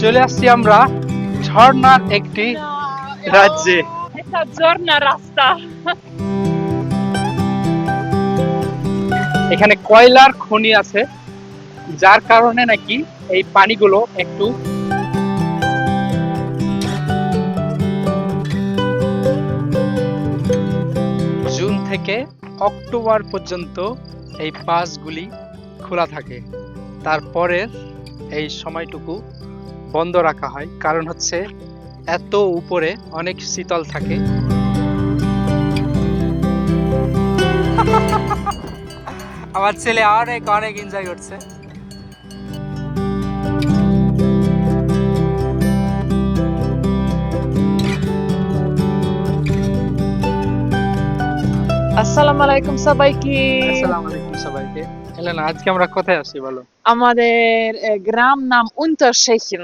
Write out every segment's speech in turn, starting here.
চলে আসছি আমরা ঝর্ণার একটি রাজ্যে। রাস্তা। এখানে কয়লার খনি আছে যার কারণে নাকি এই পানিগুলো একটু জুন থেকে অক্টোবর পর্যন্ত এই পাসগুলি খোলা থাকে। তারপরের এই সময়টুকু বন্ধ রাখা হয়। কারণ হচ্ছে এত উপরে অনেক শীতল থাকে। আমার ছেলে অনেক অনেক এনজয় করছে। আসসালামু আলাইকুম সবাইকে। আসসালামু আলাইকুম সবাইকে। এলেন আজকে আমরা কোথায় আসছি বলো? আমাদের গ্রাম নাম উন্টারশেখিন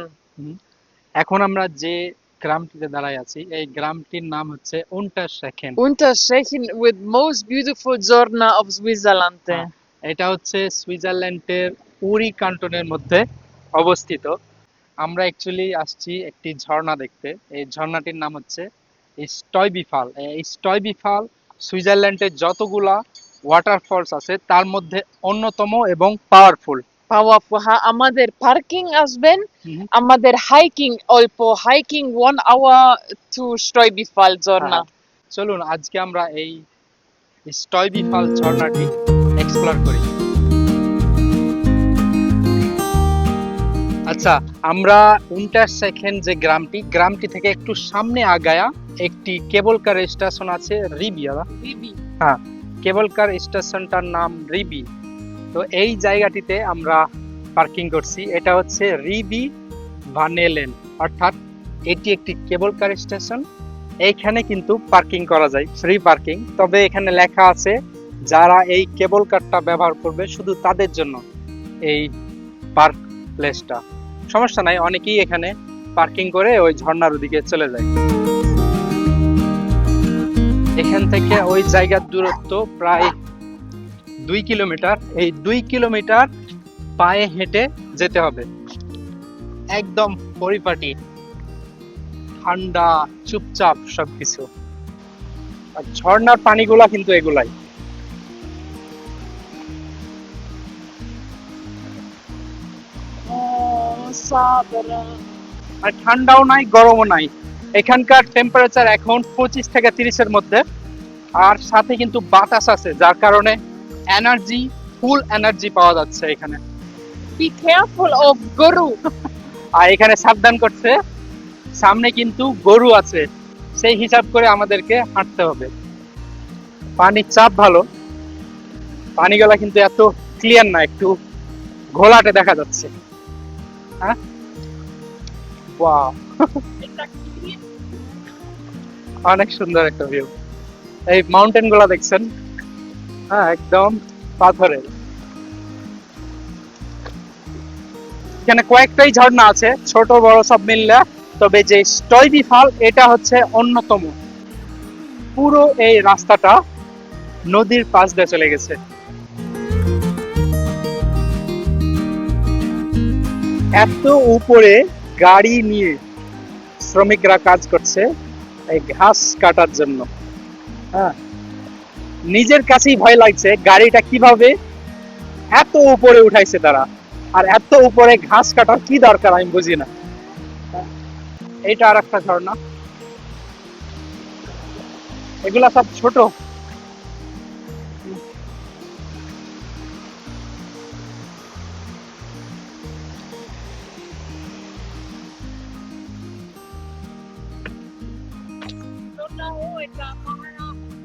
এখন আমরা যে গ্রামটিতে দাঁড়ায় আছি এই গ্রামটির নাম হচ্ছে উন্টার শেখেন। উন্টারশেখিন with most beautiful Jharna of Switzerland হ্যাঁ। এটা হচ্ছে সুইজারল্যান্ডের উরি কান্টনের মধ্যে অবস্থিত। আমরা অ্যাকচুয়ালি আসছি একটি ঝর্ণা দেখতে। এই ঝর্ণাটির নাম হচ্ছে স্টয়বিফাল। এই স্টয়বিফাল সুইজারল্যান্ডের যতগুলা ওয়াটারফলস আছে তার মধ্যে অন্যতম এবং পাওয়ারফুল পাওয়ারফুল হ্যাঁ আমাদের পার্কিং আসবেন আমাদের হাইকিং অল্প হাইকিং ওয়ান আওয়ার টু স্টয়বিফাল ঝর্ণা। চলুন আজকে আমরা এই স্টয়বিফাল ঝর্ণাটি এক্সপ্লোর করি। আচ্ছা আমরা উনটার সেকেন্ড যে গ্রামটি গ্রামটি থেকে একটু সামনে আগায়া একটি কেবল কার স্টেশন আছে রিবিয়া কেবল কার স্টেশনটার নাম রিবি। তো এই জায়গাটিতে আমরা পার্কিং করছি। এটা হচ্ছে রিবি ভানেলেন অর্থাৎ এটি একটি কেবল কার স্টেশন। এইখানে কিন্তু পার্কিং করা যায়, ফ্রি পার্কিং। তবে এখানে লেখা আছে, যারা এই কেবল কারটা ব্যবহার করবে শুধু তাদের জন্য এই পার্ক প্লেসটা। সমস্যা নাই, অনেকেই এখানে পার্কিং করে ওই ঝর্ণার ওদিকে চলে যায়। এখান থেকে ওই জায়গার দূরত্ব প্রায় দুই কিলোমিটার। এই দুই কিলোমিটার পায়ে হেঁটে যেতে হবে। একদম পরিপাটি, ঠান্ডা, চুপচাপ সবকিছু। আর ঝর্ণার পানিগুলা কিন্তু এগুলাই। আর ঠান্ডাও নাই, গরমও নাই। এখানকার টেম্পারেচার এখন পঁচিশ থেকে তিরিশের মধ্যে। আর সাথে কিন্তু বাতাস আছে যার কারণে এনার্জি ফুল এনার্জি পাওয়া যাচ্ছে এখানে। Be careful of গরু। আর এখানে সাবধান করছে সামনে কিন্তু গরু আছে। সেই হিসাব করে আমাদেরকে হাঁটতে হবে। পানির চাপ ভালো। পানিগুলা কিন্তু এত ক্লিয়ার না একটু ঘোলাটে দেখা যাচ্ছে। হ্যাঁ? Wow, অনেক সুন্দর একটা ভিউ এই মাউন্টেনগুলা দেখছেন? হ্যাঁ একদম পাথরের। এখানে কয়েকটাই ঝর্ণা আছে, ছোট, বড় সব মিললে। তবে যে স্টয়বি ফাল, এটা হচ্ছে অন্যতম। পুরো এই রাস্তাটা নদীর পাশ দিয়ে চলে গেছে। এত উপরে গাড়ি নিয়ে শ্রমিকরা কাজ করছে। এই ঘাস কাটার জন্য। হ্যাঁ। নিজের কাছেই ভয় লাগছে গাড়িটা কীভাবে এত উপরে উঠাইছে তারা। আর এত উপরে ঘাস কাটার কি দরকার আমি বুঝি না। এটা আর একটা ঝর্ণা এগুলা সব ছোট।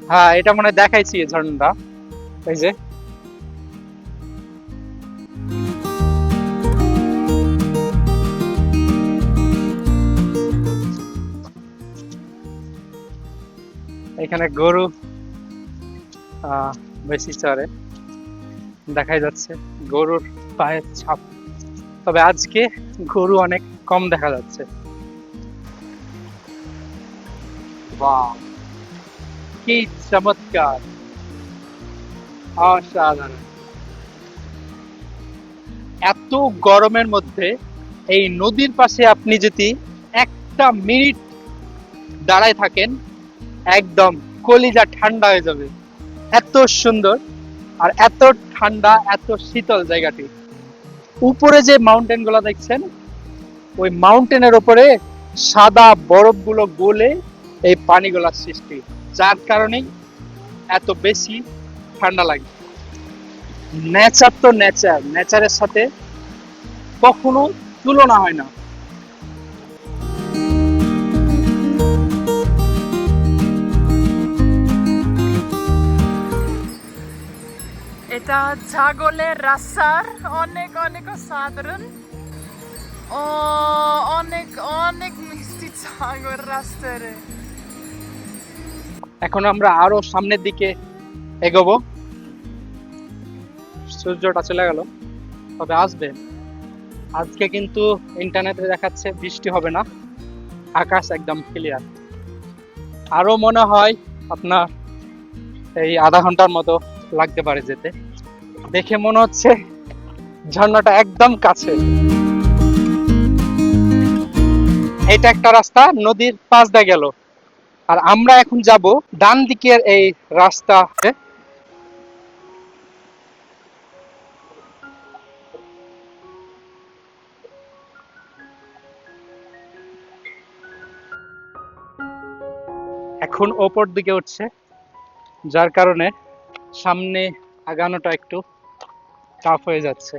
হ্যাঁ এটা মনে দেখাইছি ঝর্ণাটা এই যে। এখানে গরু বেশি চড়ে। দেখাই যাচ্ছে গরুর পায়ের ছাপ। তবে আজকে গরু অনেক কম দেখা যাচ্ছে। বাহ। কি চমৎকার। অসাধারণ। এত গরমের মধ্যে এই নদীর পাশে আপনি যদি একটা মিনিট দাঁড়ায় থাকেন, একদম কলিজা ঠান্ডা হয়ে যাবে। এত সুন্দর আর এত ঠান্ডা, এত শীতল জায়গাটি। উপরে যে মাউন্টেনগুলো দেখছেন, ওই মাউন্টেনের উপরে সাদা বরফগুলো গলে এই পানিগুলোর সৃষ্টি। যার কারণেই এত বেশি ঠান্ডা লাগে। নেচার তো নেচার, নেচারের সাথে কখনো তুলনা হয় না। এটা ছাগলের রাস্তার অনেক অনেক সাধারণ ও, অনেক অনেক মিষ্টি ছাগল রাস্তার। এখন আমরা আরও সামনের দিকে এগোবো। সূর্যটা চলে গেল, তবে আসবে। আজকে কিন্তু ইন্টারনেটে দেখাচ্ছে বৃষ্টি হবে না, আকাশ একদম ক্লিয়ার আরও মনে হয় আপনার এই আধা ঘণ্টার মতো লাগতে পারে যেতে। দেখে মনে হচ্ছে ঝর্ণাটা একদম কাছে। এটা একটা রাস্তা, নদীর পাশ দিয়ে গেল। আর আমরা এখন যাব ডান দিকের এই রাস্তা এখন ওপর দিকে উঠছে, যার কারণে সামনে আগানোটা একটু টাফ হয়ে যাচ্ছে।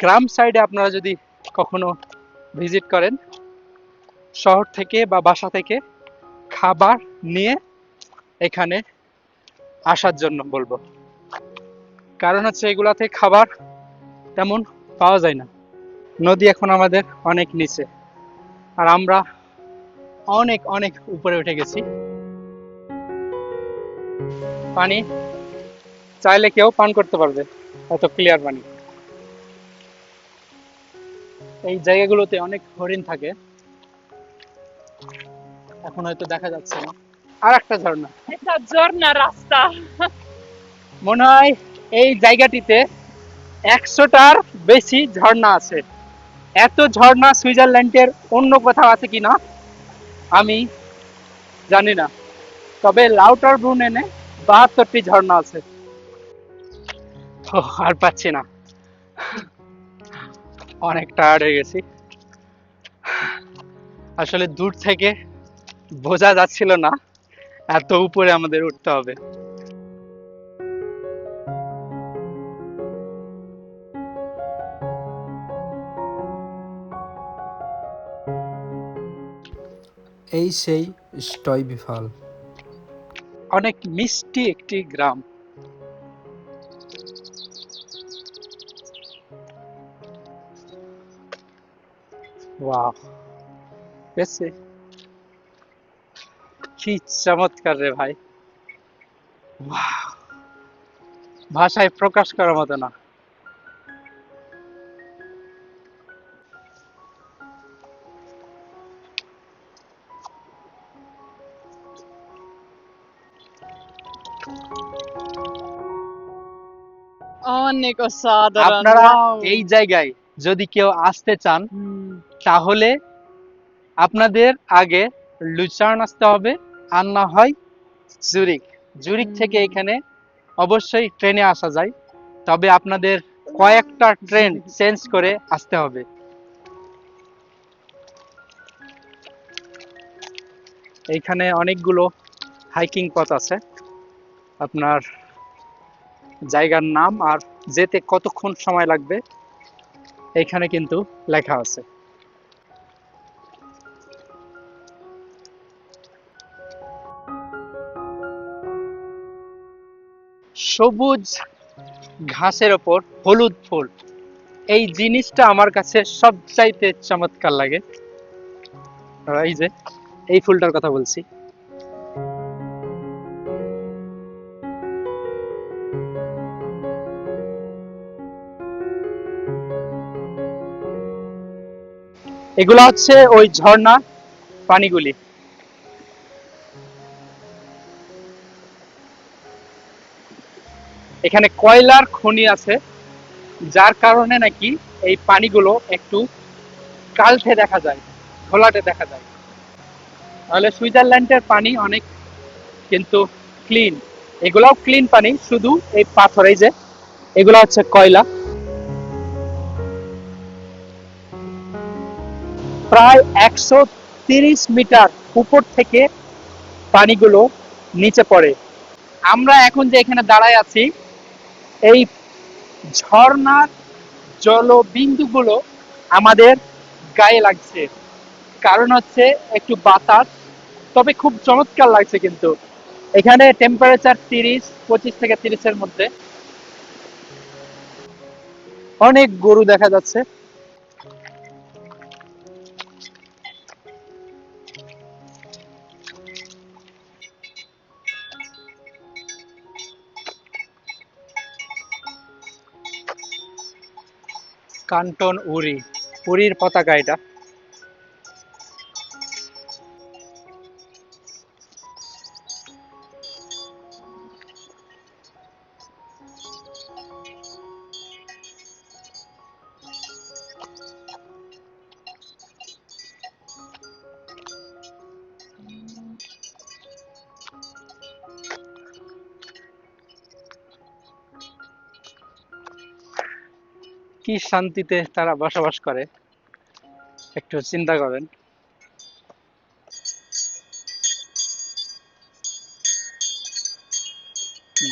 গ্রাম সাইডে আপনারা যদি কখনো ভিজিট করেন, শহর থেকে বা বাসা থেকে খাবার নিয়ে এখানে আসার জন্য বলব। কারণ হচ্ছে এগুলাতে খাবার তেমন পাওয়া যায় না। নদী এখন আমাদের অনেক নিচে। আর আমরা অনেক অনেক উপরে উঠে গেছি। পানি চাইলে কেউ পান করতে পারবে, এত ক্লিয়ার পানি। এই জায়গাগুলোতে অনেক হরিণ থাকে। এখন হয়তো দেখা যাচ্ছে না। আর একটা ঝর্ণা। এটা ঝর্ণা রাস্তা। মনে হয় এই জায়গাটিতে একশোটার বেশি ঝর্ণা আছে। এত ঝর্ণা সুইজারল্যান্ডের অন্য কোথাও আছে কিনা আমি জানি না। তবে লাউটার ব্রুনেনে বাহাত্তরটি ঝর্ণা আছে। আর পাচ্ছি না। অনেক টায়ার্ড হয়ে গেছি। আসলে দূর থেকে বোঝা যাচ্ছিল না এত উপরে আমাদের উঠতে হবে। এই সেই স্টয়বিফল অনেক মিষ্টি একটি গ্রাম। ওয়াও পেয়েছে কি চমৎকার রে ভাই। ভাষায় প্রকাশ করার মতো না। অনেক অসাধারণ। আপনারা এই জায়গায় যদি কেউ আসতে চান তাহলে আপনাদের আগে লুচার্ন আসতে হবে। আর হয় জুরিক জুরিক থেকে এখানে অবশ্যই ট্রেনে আসা যায়। তবে আপনাদের কয়েকটা ট্রেন চেঞ্জ করে আসতে হবে। এইখানে অনেকগুলো হাইকিং পথ আছে। আপনার জায়গার নাম আর যেতে কতক্ষণ সময় লাগবে এখানে কিন্তু লেখা আছে। সবুজ ঘাসের ওপর হলুদ ফুল। এই জিনিসটা আমার কাছে সবচাইতে চমৎকার লাগে। এই যে, এই ফুলটার কথা বলছি। এগুলো হচ্ছে ওই ঝর্ণা পানিগুলি। এখানে কয়লার খনি আছে, যার কারণে নাকি এই পানিগুলো একটু কালঠে দেখা যায়, ঘোলাটে দেখা যায়। তাহলে সুইজারল্যান্ডের পানি অনেক কিন্তু ক্লিন। এগুলাও ক্লিন পানি, শুধু এই পাথর, এই যে, এগুলো হচ্ছে কয়লা। প্রায় একশো তিরিশ মিটার উপর থেকে পানিগুলো নিচে পড়ে। আমরা এখন যে এখানে দাঁড়ায় আছি এই ঝর্ণার জলবিন্দুগুলো আমাদের গায়ে লাগছে। কারণ হচ্ছে একটু বাতাস, তবে খুব চমৎকার লাগছে কিন্তু। এখানে টেম্পারেচার তিরিশ, পঁচিশ থেকে তিরিশের মধ্যে। অনেক গরু দেখা যাচ্ছে। কান্টন উরি উরির পতাকা এটা। কি শান্তিতে তারা বসবাস করে, একটু চিন্তা করেন।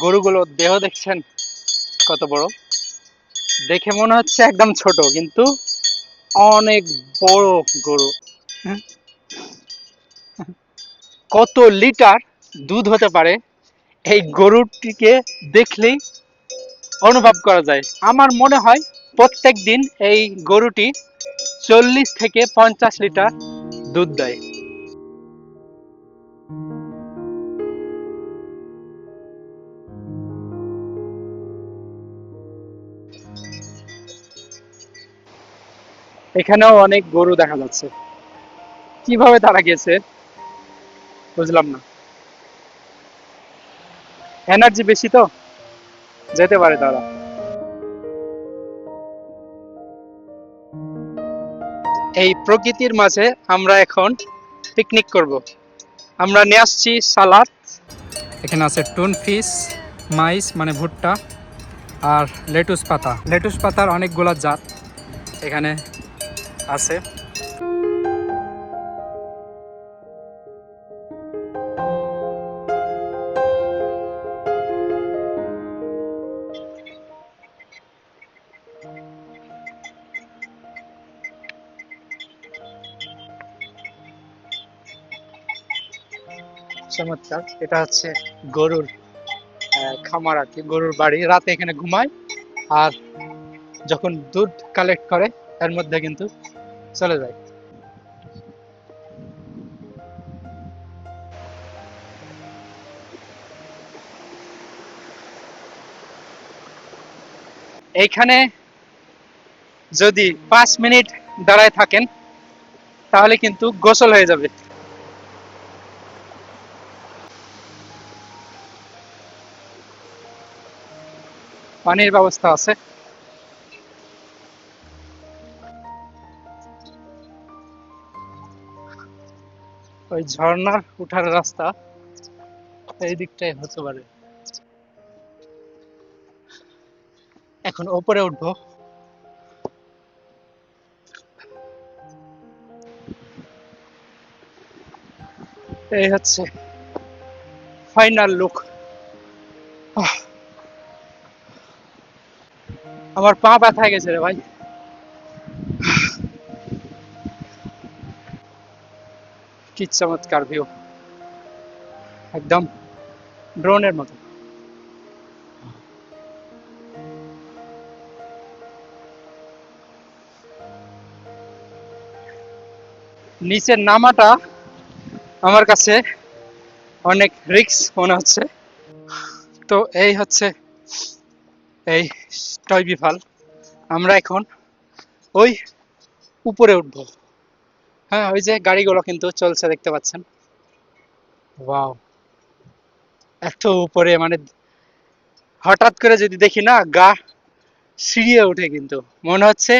গরুগুলো দেহ দেখছেন? কত বড়? দেখে মনে হচ্ছে একদম ছোট, কিন্তু অনেক বড় গরু। কত লিটার দুধ হতে পারে? এই গরুটিকে দেখলেই অনুভব করা যায়। আমার মনে হয় প্রত্যেক দিন এই গরুটি চল্লিশ থেকে পঞ্চাশ লিটার দুধ দেয়। এখানেও অনেক গরু দেখা যাচ্ছে। কীভাবে তারা গেছে, বুঝলাম না। এনার্জি বেশি তো, যেতে পারে তারা। এই প্রকৃতির মাঝে আমরা এখন পিকনিক করব। আমরা নিয়ে আসছি সালাদ। এখানে আছে টুন ফিস মাইস মানে ভুট্টা আর লেটুস পাতা। লেটুস পাতার অনেকগুলো জাত এখানে আছে। চমৎকার। এটা হচ্ছে গরুর খামার আর কি, গরুর বাড়ি। রাতে এখানে ঘুমায় আর যখন দুধ কালেক্ট করে, এর মধ্যে কিন্তু চলে যায়। এইখানে যদি পাঁচ মিনিট দাঁড়ায় থাকেন, তাহলে কিন্তু গোসল হয়ে যাবে। পানির ব্যবস্থা আছে। ওই ঝর্ণার উঠার রাস্তা এই দিকটাই হতে পারে। এখন ওপরে উঠবো। এই হচ্ছে ফাইনাল লুক আমার পা ব্যথা গেছে রে ভাই। কি চমৎকার ভিউ একদম ড্রোনের মতো। নিচের নামাটা আমার কাছে অনেক রিক্স মনে হচ্ছে। তো এই হচ্ছে এই টয় বিফাল, আমরা এখন ওই উপরে উঠবো। হ্যাঁ ওই যে গাড়িগুলো কিন্তু চলছে, দেখতে পাচ্ছেন। ওয়াও এত উপরে মানে হঠাৎ করে যদি দেখি না, গা সিঁড়িয়ে ওঠে কিন্তু। মনে হচ্ছে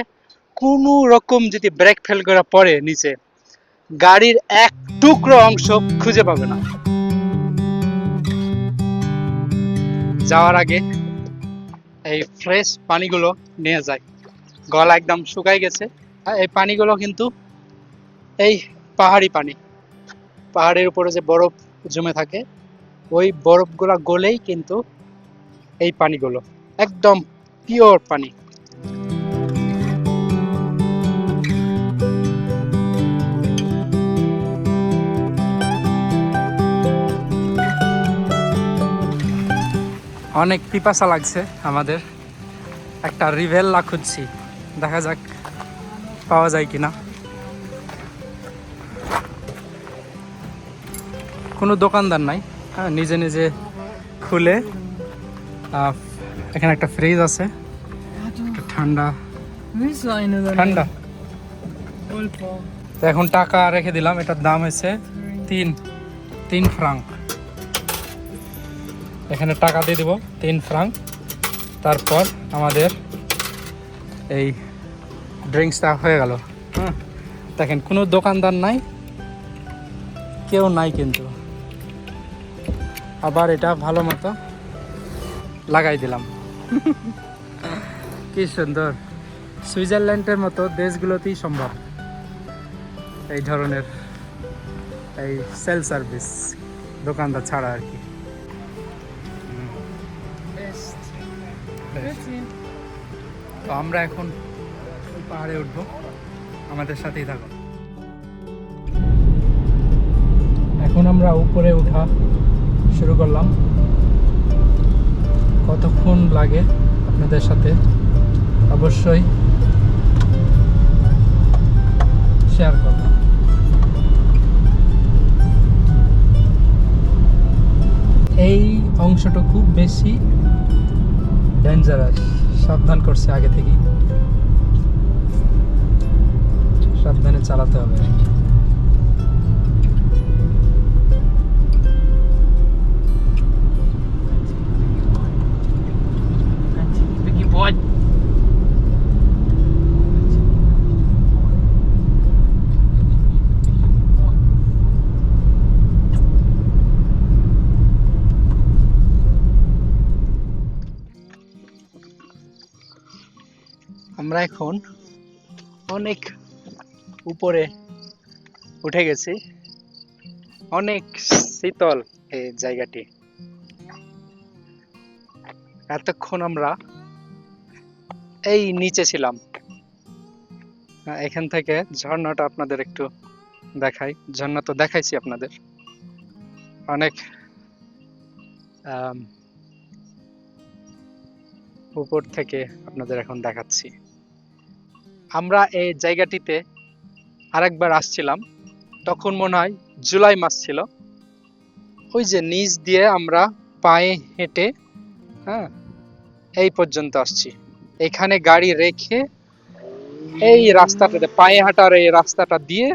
কোনো রকম যদি ব্রেক ফেল করে পড়ে নিচে, গাড়ির এক টুকরো অংশ খুঁজে পাবে না। যাওয়ার আগে এই ফ্রেশ পানিগুলো নিয়ে যায়। গলা একদম শুকাই গেছে। এই পানিগুলো কিন্তু এই পাহাড়ি পানি। পাহাড়ের উপরে যে বরফ জমে থাকে, ওই বরফগুলা গলেই কিন্তু এই পানিগুলো। একদম পিওর পানি। অনেক পিপাসা লাগছে আমাদের। একটা রিভেল্লা খুঁজছি। দেখা যাক পাওয়া যায় কিনা। কোনো দোকানদার নাই। হ্যাঁ নিজে নিজে খুলে এখানে একটা ফ্রিজ আছে। ঠান্ডা। ঠান্ডা। এখন টাকা রেখে দিলাম। এটার দাম হয়েছে তিন তিন ফ্রাঙ্ক এখানে টাকা দিয়ে দেবো তিন ফ্রাঙ্ক তারপর আমাদের এই ড্রিঙ্কসটা হয়ে গেল। হ্যাঁ দেখেন, কোনো দোকানদার নাই, কেউ নাই কিন্তু। আবার এটা ভালো মতো লাগাই দিলাম। কি সুন্দর। সুইজারল্যান্ডের মতো দেশগুলোতেই সম্ভব। এই ধরনের এই সেল সার্ভিস দোকানদার ছাড়া আর কি। তো আমরা এখন পাহাড়ে উঠবো। আমাদের সাথেই থাকো। এখন আমরা উপরে উঠা শুরু করলাম। কতক্ষণ লাগে আপনাদের সাথে? অবশ্যই শেয়ার করব এই অংশটা খুব বেশি ডেঞ্জারাস সাবধান করছে আগে থেকেই সাবধানে চালাতে হবে আমরা এখন অনেক উপরে উঠে গেছি। অনেক শীতল এই জায়গাটি। এতক্ষণ আমরা এই নিচে ছিলাম। এখান থেকে ঝর্ণাটা আপনাদের একটু দেখাই। ঝর্ণা তো দেখাইছি আপনাদের। অনেক উপর থেকে আপনাদের এখন দেখাচ্ছি। আমরা এই জায়গাটিতে আরেকবার আসছিলাম। তখন মনে হয় জুলাই মাস ছিল। ওই যে নিচ দিয়ে আমরা পায়ে হেঁটে হ্যাঁ এই পর্যন্ত আসছি। এখানে গাড়ি রেখে এই রাস্তাটাতে, পায়ে হাঁটার এই রাস্তাটা দিয়ে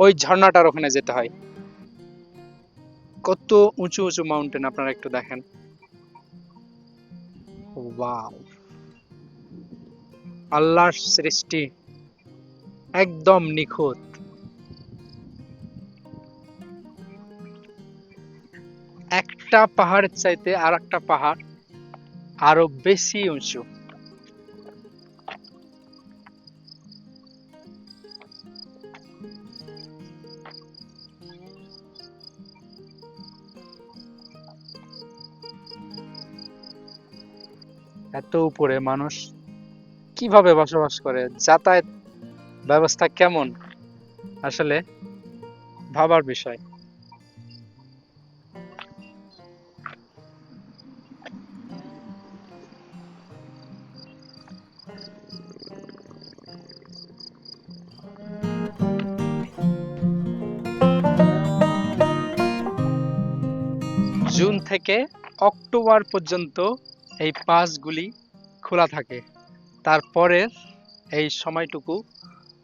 ওই ঝর্ণাটার ওখানে যেতে হয়। কত উঁচু উঁচু মাউন্টেন আপনারা একটু দেখেন। ওয়াও আল্লাহর সৃষ্টি একদম নিখুঁত। একটা পাহাড়ের চাইতে আর একটা পাহাড় আরও বেশি উঁচু। এত উপরে মানুষ কীভাবে বসবাস করে? যাতায়াত ব্যবস্থা কেমন? আসলে ভাবার বিষয়। জুন থেকে অক্টোবর পর্যন্ত এই পাসগুলি খোলা থাকে। তারপরের এই সময়টুকু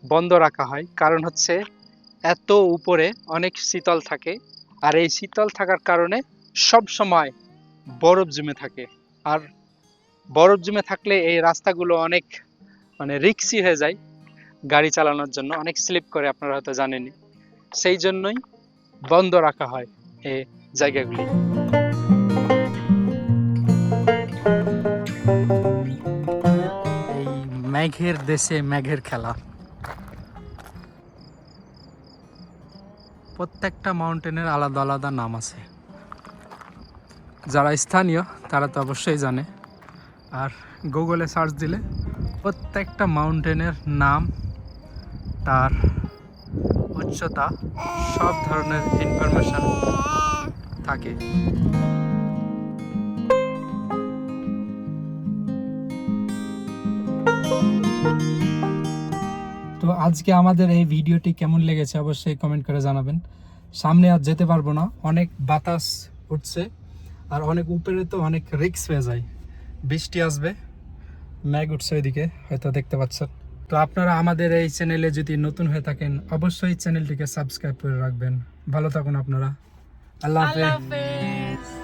বন্ধ রাখা হয়। কারণ হচ্ছে এত উপরে অনেক শীতল থাকে আর এই শীতল থাকার কারণে সব সময় বরফ জমে থাকে। আর বরফ জমে থাকলে এই রাস্তাগুলো অনেক মানে রিক্সি হয়ে যায় গাড়ি চালানোর জন্য। অনেক স্লিপ করে আপনারা হয়তো জানেনই। সেই জন্যই বন্ধ রাখা হয় এই জায়গাগুলি। মেঘের দেশে মেঘের খেলা। প্রত্যেকটা মাউন্টেনের আলাদা আলাদা নাম আছে। যারা স্থানীয়, তারা তো অবশ্যই জানে। আর গুগলে সার্চ দিলে প্রত্যেকটা মাউন্টেনের নাম, তার উচ্চতা, সব ধরনের ইনফরমেশন থাকে। আজকে আমাদের এই ভিডিওটি কেমন লেগেছে অবশ্যই কমেন্ট করে জানাবেন। সামনে আর যেতে পারব না। অনেক বাতাস উঠছে আর অনেক উপরে তো অনেক রিক্স হয়ে যায়। বৃষ্টি আসবে ম্যাগ উঠছে ওইদিকে, হয়তো দেখতে পাচ্ছেন। তো আপনারা আমাদের এই চ্যানেলে যদি নতুন হয়ে থাকেন, অবশ্যই চ্যানেলটিকে সাবস্ক্রাইব করে রাখবেন। ভালো থাকুন আপনারা। আল্লাহ হাফেজ.